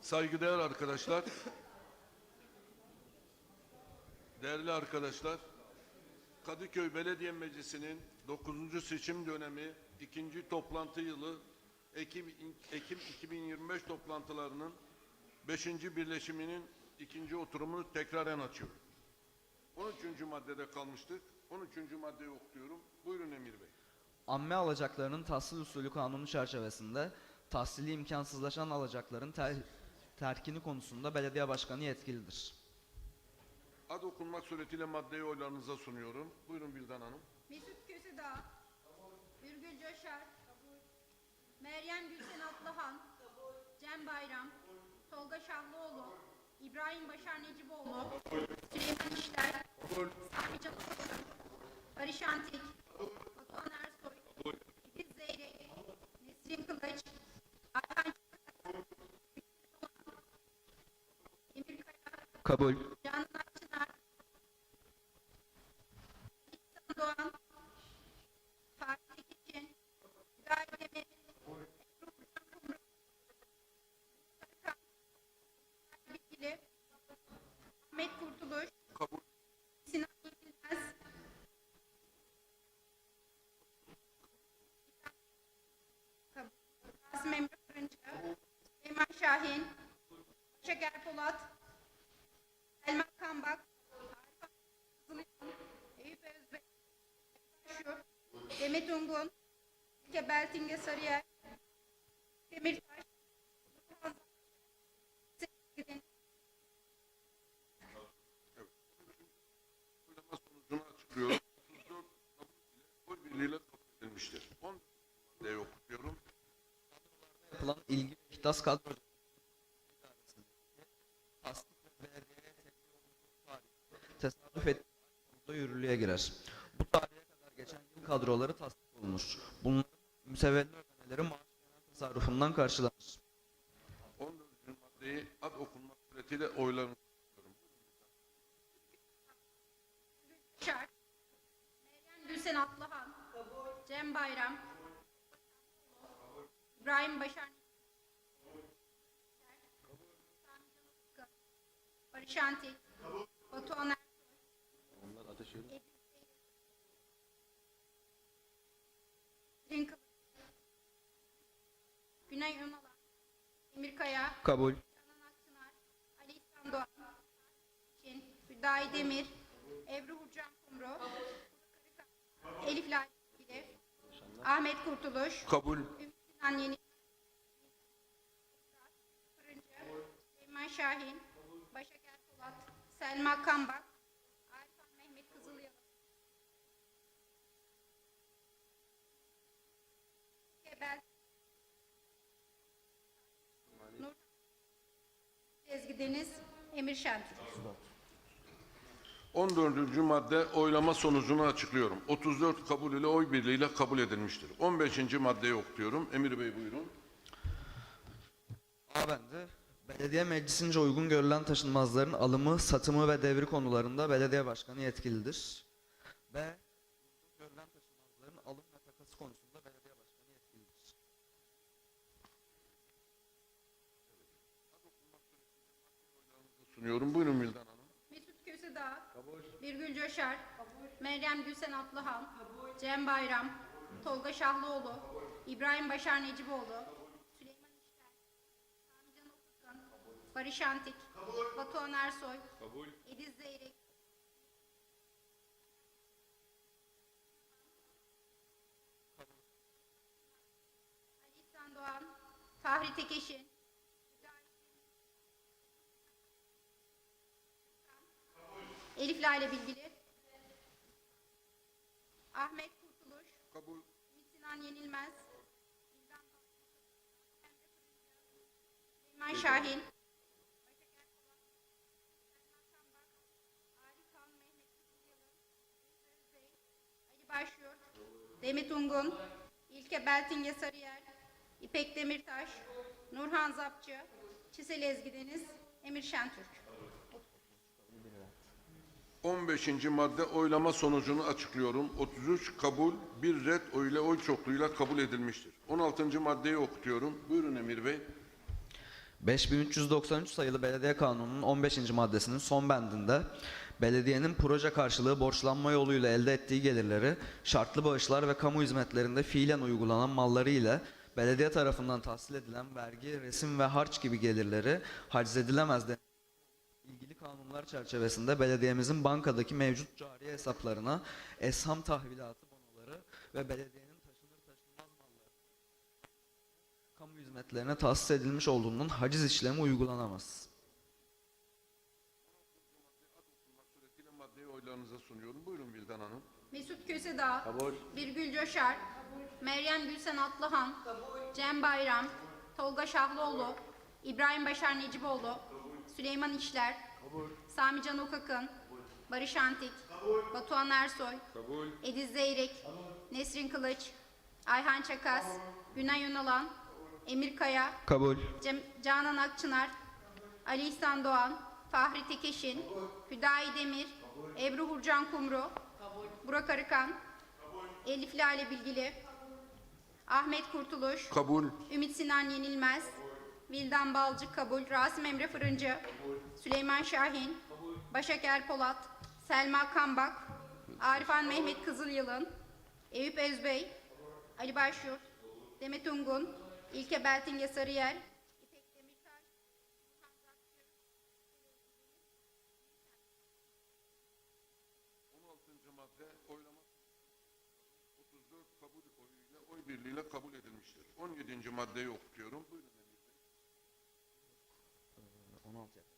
Saygıdeğer arkadaşlar, değerli arkadaşlar, Kadıköy Belediye Meclisi'nin 9. seçim dönemi 2. toplantı yılı Ekim, Ekim 2025 toplantılarının 5. birleşiminin ikinci oturumunu tekraren açıyorum. 13. maddede kalmıştık. 13. maddeyi okuyorum. Buyurun Emir Bey. Amme alacaklarının tahsil usulü kanunu çerçevesinde tahsili imkansızlaşan alacakların ter- terkini konusunda belediye başkanı yetkilidir. Ad okunmak suretiyle maddeyi oylarınıza sunuyorum. Buyurun Bildan Hanım. Mesut Kösedağ. Ürgül Coşar. Meryem Gülsen Atlıhan. Cem Bayram. Tolga Şahlıoğlu. İbrahim Başar Neciboğlu. Süleyman İşler. Sami Can Aksoy, Barış Antik. Batuhan Ersoy. İdiz Zeyrek. Nesrin Kılıç. Ayhan Çakar. Emir Kaya. Kabul. Canan Akçınar. İhsan Doğan. Fatih Tekin. Hüdayi Demir. Bilgili. Ahmet Kurtuluş. Kabul. Sinan Yenilmez. Kabul. Kasım Emre Fırıncı. Süleyman Şahin. Başak Erpolat. Kızılyan, Eyüp Özbek, Demet Ungun, İlke Beltinge Sarıyer, Demirtaş, Oylama sonucunu açıklıyorum. 34 kabul ile oy birliğiyle kabul edilmiştir. 10 maddeyi okuyorum. Yapılan ilgi ihtas kadro Bunların müsevelli ödemeleri maaş tasarrufundan karşılanır. 14. maddeyi ad okunmak suretiyle açıklıyorum. Şar, Meryem Gülsen Atlıhan, Cem Bayram, İbrahim Başar, Barış Antik, Batuhan Ersoy, Edip Zeyrek, Şirin Kılıç, Günay Önalan, Emir Kaya, Kabul. Ali İhsan Doğan, Hüdayi Demir, Ebru Hurcan Kumru, Elif Lale Bilgili, Ahmet Kurtuluş, Kabul. Ümit Sinan Yeni, Fırıncı, Süleyman Şahin, Başak Erpolat, Selma Kambak, Arifan Mehmet Kızılyalı, Kebel, Ezgi Deniz, Emir Şentürk. 14. madde oylama sonucunu açıklıyorum. 34 kabul ile oy birliğiyle kabul edilmiştir. 15. maddeyi okuyorum. Emir Bey buyurun. A bende. Belediye meclisince uygun görülen taşınmazların alımı, satımı ve devri konularında belediye başkanı yetkilidir. B. Uygun görülen taşınmazların alım ve takası konusunda belediye başkanı yetkilidir. Sunuyorum. Buyurun Bildan Hanım. Mesut Kösedağ, Birgül Coşar, Meryem Gülsen Atlıhan, Cem Bayram, Tolga Şahlıoğlu, İbrahim Başar Neciboğlu, Süleyman İşler, Sami Can Ufuk'un, Barış Antik, Batuhan Ersoy, Ediz Zeyrek, Ali İhsan Doğan, Fahri Tekeşin, Elif Lale Bilgili, Ahmet Kurtuluş, Kabul. Sinan Yenilmez, Süleyman Şahin, Başyurt, Demet Ungun, İlke Beltinge Sarıyer, İpek Demirtaş, Nurhan Zapçı, Çisel Ezgi Deniz, Emir Şentürk. 15. madde oylama sonucunu açıklıyorum. 33 kabul, 1 red oy ile oy çokluğuyla kabul edilmiştir. 16. maddeyi okutuyorum. Buyurun Emir Bey. 5393 sayılı Belediye Kanunu'nun 15. maddesinin son bendinde belediyenin proje karşılığı borçlanma yoluyla elde ettiği gelirleri şartlı bağışlar ve kamu hizmetlerinde fiilen uygulanan malları ile belediye tarafından tahsil edilen vergi, resim ve harç gibi gelirleri haciz edilemez kanunlar çerçevesinde belediyemizin bankadaki mevcut cari hesaplarına esham tahvilatı bonoları ve belediyenin taşınır taşınmaz malları kamu hizmetlerine tahsis edilmiş olduğunun haciz işlemi uygulanamaz. Maddeyi oylarınıza sunuyorum. Buyurun Vildan Hanım. Mesut Kösedağ. Birgül Coşar. Meryem Gülsen Atlıhan. Cem Bayram. Tolga Şahlıoğlu. İbrahim Başar Neciboğlu. Süleyman İşler. Sami Can Okakın. Barış Antik. Batuhan Ersoy. Ediz Zeyrek. Nesrin Kılıç. Ayhan Çakas. Günay Yunalan. Emir Kaya. Kabul. Cem, Canan Akçınar, Ali İhsan Doğan, Fahri Tekeşin, Hüdayi Demir, Ebru Hurcan Kumru, Burak Arıkan, Elif Lale Bilgili, Ahmet Kurtuluş, Kabul. Ümit Sinan Yenilmez, Vildan Balcı Kabul, Rasim Emre Fırıncı, Süleyman Şahin, Başak Erpolat, Selma Kambak, Arifan Mehmet Kızılyılın, Eyüp Özbey, Ali Başyurt, Demet Ungun, İlke Beltinge Sarıyer, İpek Demirtaş, Burhan Zakçı, 16. madde oylama 34 kabul oyuyla oy birliğiyle kabul edilmiştir. 17. maddeyi okutuyorum. Buyurun Emir Bey. 16.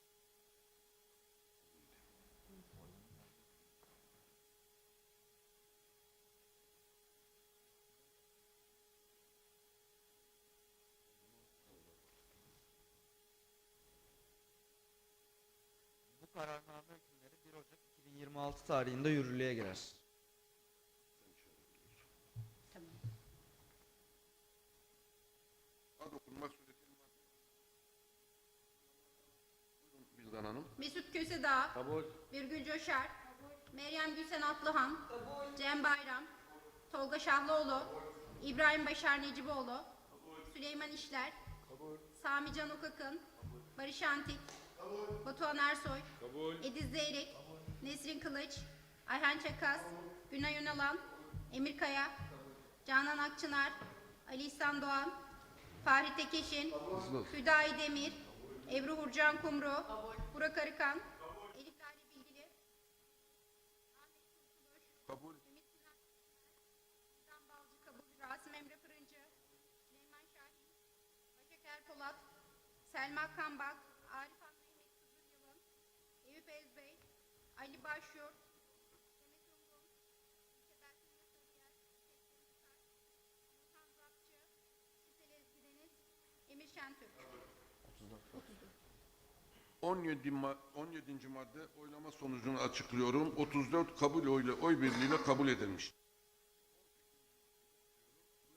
Bu kararname hükümleri 1 Ocak 2026 tarihinde yürürlüğe girer. Ad okunmak suretiyle madde. Buyurun Vildan Hanım. Mesut Kösedağ, Birgül Coşar, Meryem Gülsen Atlıhan, Cem Bayram, Tolga Şahlıoğlu, İbrahim Başar Neciboğlu, Süleyman İşler, Sami Can Okakın, Barış Antik, Batuhan Ersoy, Ediz Zeyrek, Nesrin Kılıç, Ayhan Çakas, Günay Ünalan, Emir Kaya, Canan Akçınar, Ali İhsan Doğan, Fahri Tekeşin, Hüdayi Demir, Ebru Hurcan Kumru, Burak Arıkan, Elif Lale Bilgili, Kabul. Kabul, Rasim Emre Fırıncı, Süleyman Şahin, Başak Erpolat, Selma Kambak, Arifan Mehmet Kızılyılın, Eyüp Ezbey, Ali Başyurt, Sarıyer, Zapçı, Sisel Emir Şentürk. 17. ma- 17. madde oylama sonucunu açıklıyorum. 34 kabul oyla oy birliğiyle kabul edilmiştir.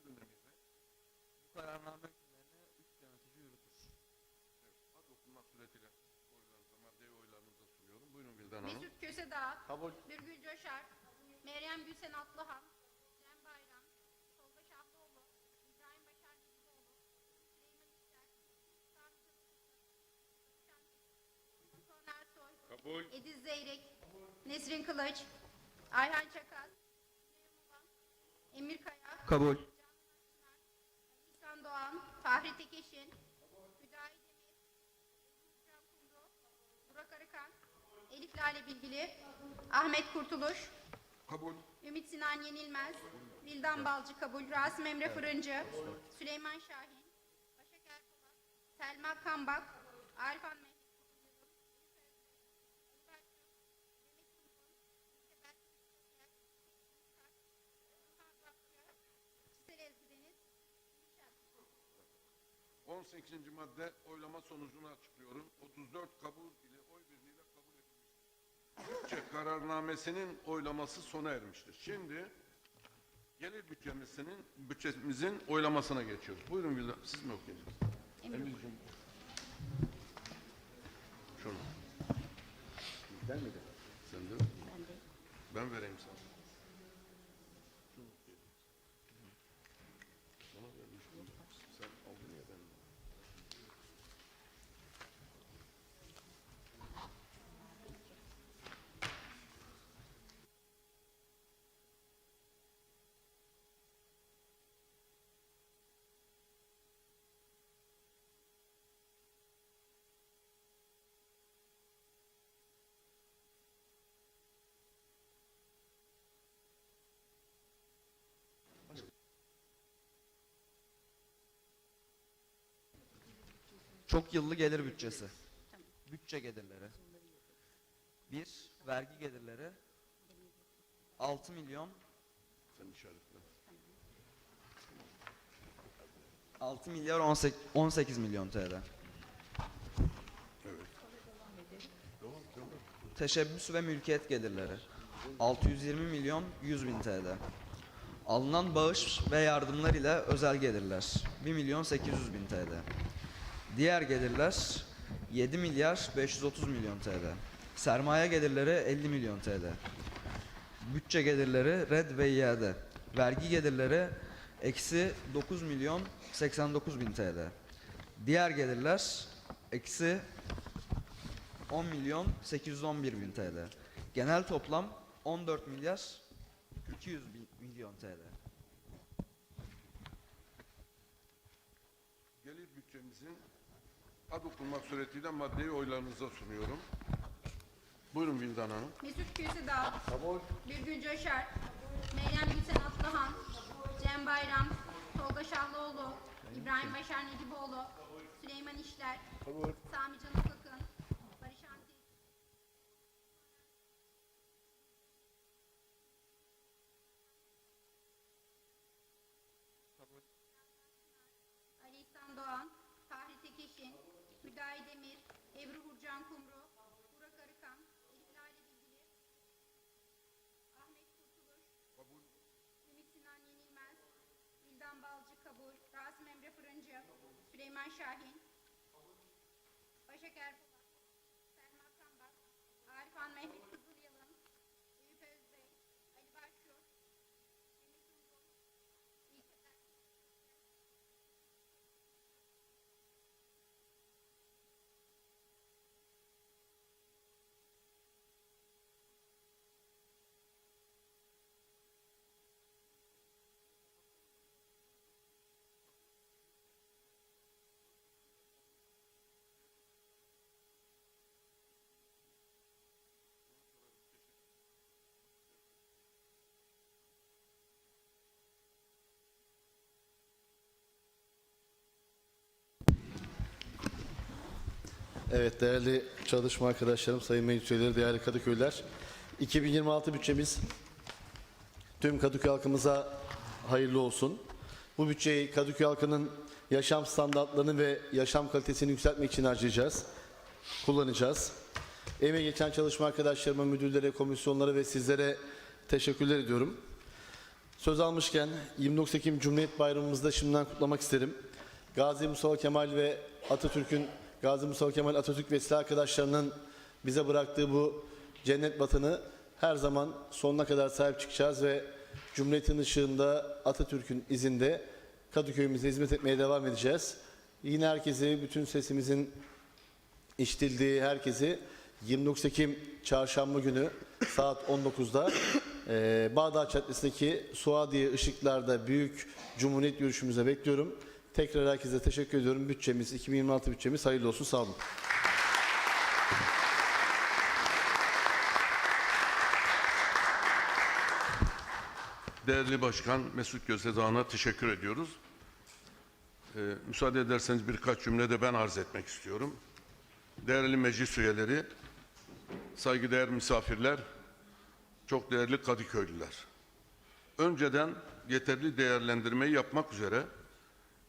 Buyurun Emir Bey. Bu kararname hükümlerini üst yönetici yürütür. Ad okunmak suretiyle oylarınıza, maddeyi oylarınıza sunuyorum. Buyurun Vildan Hanım. Mesut Kösedağ, Birgül Coşar, Meryem Gülsen Atlıhan, Cem Bayram, Tolga Şahlıoğlu, İbrahim Başar Neciboğlu, Süleyman İşler, Sami Canıklı, Batuhan Ersoy, Ediz Zeyrek, Nesrin Kılıç, Ayhan Ulan, Emir Kaya, Kabul. İhsan Doğan, Fahri Tekeşin, Hüdayi Demir, Can Kumru, Burak Arıkan, Elif Lale Bilgili, Ahmet Kurtuluş, Kabul. Ümit Sinan Yenilmez, Vildan Balcı Kabul, Rasim Emre Fırıncı, Süleyman Şahin, Başak Erpolat, Selma Kambak, Arifan Mehmet Deniz, Gülşen. 18. madde oylama sonucunu açıklıyorum. 34 kabul ile oy. Bütçe kararnamesinin oylaması sona ermiştir. Şimdi gelir bütçemizin, bütçemizin oylamasına geçiyoruz. Buyurun Vildan, siz mi okuyacaksınız? Emirciğim. Şunu. Ben mi de? Sen de. Ben de. Ben vereyim sana. Çok yıllı gelir bütçesi. Bütçe gelirleri. 1. Vergi gelirleri 6 milyon Sen işaretle. 6 milyar 18, 18 milyon TL. Evet. Teşebbüs ve mülkiyet gelirleri 620 milyon 100 bin TL. Alınan bağış ve yardımlar ile özel gelirler 1 milyon 800 bin TL. Diğer gelirler 7 milyar 530 milyon TL. Sermaye gelirleri 50 milyon TL. Bütçe gelirleri red ve iade. Vergi gelirleri eksi 9 milyon 89 bin TL. Diğer gelirler eksi 10 milyon 811 bin TL. Genel toplam 14 milyar 200 bin milyon TL. Gelir bütçemizin ad okunmak suretiyle maddeyi oylarınıza sunuyorum. Buyurun Vildan Hanım. Mesut Kösedağ. Birgül Coşar. Meryem Gülsen Atlıhan. Cem Bayram. Tolga Şahlıoğlu. İbrahim Başar Neciboğlu. Süleyman İşler. Sami Can Akakın. Barış Antik. Ali İhsan Doğan. Fahri Tekeşin. Hüdayi Demir. Ebru Hurcan Kumru. Burak Arıkan. Elif Lale Bilgili. Ahmet Kurtuluş. Ümit Sinan Yenilmez. Bildan Balcı Kabul. Rasim Emre Fırıncı. Süleyman Şahin. Başak Erpolat. Evet değerli çalışma arkadaşlarım, sayın meclis üyeleri, değerli Kadıköylüler. 2026 bütçemiz tüm Kadıköy halkımıza hayırlı olsun. Bu bütçeyi Kadıköy halkının yaşam standartlarını ve yaşam kalitesini yükseltmek için harcayacağız, kullanacağız. Emeği geçen çalışma arkadaşlarıma, müdürlere, komisyonlara ve sizlere teşekkürler ediyorum. Söz almışken 29 Ekim Cumhuriyet Bayramımızda şimdiden kutlamak isterim. Gazi Mustafa Kemal ve Atatürk'ün Gazi Mustafa Kemal Atatürk ve silah arkadaşlarının bize bıraktığı bu cennet vatanı her zaman sonuna kadar sahip çıkacağız ve Cumhuriyet'in ışığında Atatürk'ün izinde Kadıköy'ümüze hizmet etmeye devam edeceğiz. Yine herkesi bütün sesimizin işitildiği herkesi 29 Ekim çarşamba günü saat 19'da eee Bağdat Caddesi'ndeki Suadiye ışıklarda büyük Cumhuriyet yürüyüşümüze bekliyorum. Tekrar herkese teşekkür ediyorum. Bütçemiz 2026 bütçemiz hayırlı olsun. Sağ olun. Değerli Başkan Mesut Gözdağ'ına teşekkür ediyoruz. Ee, müsaade ederseniz birkaç cümle de ben arz etmek istiyorum. Değerli meclis üyeleri, saygıdeğer misafirler, çok değerli Kadıköylüler. Önceden yeterli değerlendirmeyi yapmak üzere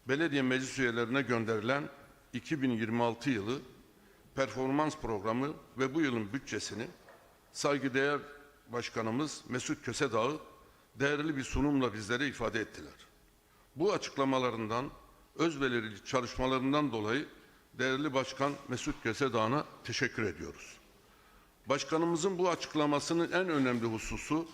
belediye meclis üyelerine gönderilen 2026 yılı performans programı ve bu yılın bütçesini saygıdeğer Başkanımız Mesut Kösedağ'ı değerli bir sunumla bizlere ifade ettiler. Bu açıklamalarından, özverili çalışmalarından dolayı değerli Başkan Mesut Kösedağ'ına teşekkür ediyoruz. Başkanımızın bu açıklamasının en önemli hususu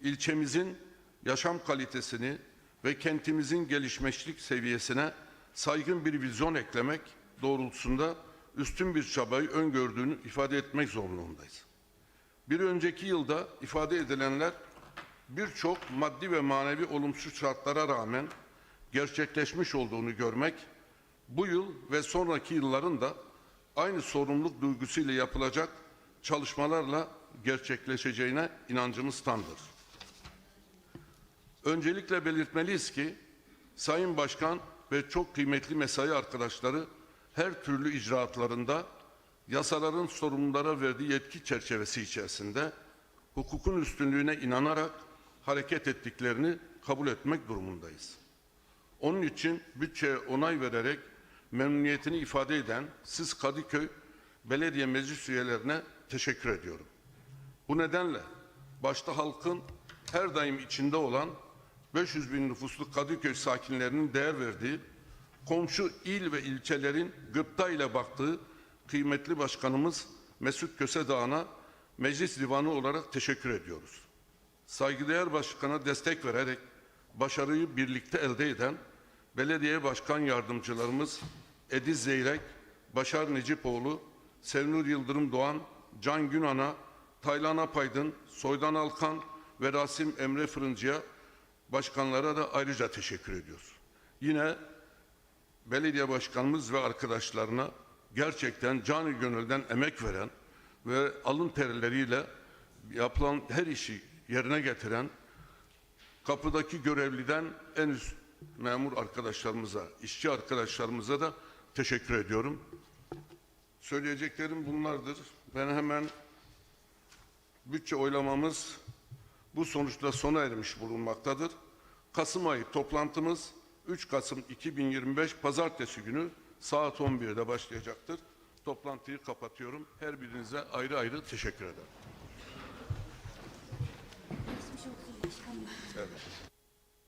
ilçemizin yaşam kalitesini ve kentimizin gelişmişlik seviyesine saygın bir vizyon eklemek doğrultusunda üstün bir çabayı öngördüğünü ifade etmek zorundayız. Bir önceki yılda ifade edilenler birçok maddi ve manevi olumsuz şartlara rağmen gerçekleşmiş olduğunu görmek, bu yıl ve sonraki yılların da aynı sorumluluk duygusuyla yapılacak çalışmalarla gerçekleşeceğine inancımız tamdır. Öncelikle belirtmeliyiz ki Sayın Başkan ve çok kıymetli mesai arkadaşları her türlü icraatlarında yasaların sorumlulara verdiği yetki çerçevesi içerisinde hukukun üstünlüğüne inanarak hareket ettiklerini kabul etmek durumundayız. Onun için bütçeye onay vererek memnuniyetini ifade eden siz Kadıköy Belediye Meclis üyelerine teşekkür ediyorum. Bu nedenle başta halkın her daim içinde olan 500 bin nüfuslu Kadıköy sakinlerinin değer verdiği, komşu il ve ilçelerin gıpta ile baktığı kıymetli başkanımız Mesut Kösedağ'ına meclis divanı olarak teşekkür ediyoruz. Saygıdeğer başkana destek vererek başarıyı birlikte elde eden belediye başkan yardımcılarımız Ediz Zeyrek, Başar Necipoğlu, Sevnur Yıldırım Doğan, Can Günan'a, Taylan Apaydın, Soydan Alkan ve Rasim Emre Fırıncı'ya başkanlara da ayrıca teşekkür ediyoruz. Yine belediye başkanımız ve arkadaşlarına gerçekten canı gönülden emek veren ve alın terleriyle yapılan her işi yerine getiren kapıdaki görevliden en üst memur arkadaşlarımıza, işçi arkadaşlarımıza da teşekkür ediyorum. Söyleyeceklerim bunlardır. Ben hemen bütçe oylamamız bu sonuçla sona ermiş bulunmaktadır. Kasım ayı toplantımız 3 Kasım 2025 Pazartesi günü saat 11'de başlayacaktır. Toplantıyı kapatıyorum. Her birinize ayrı ayrı teşekkür ederim. Evet.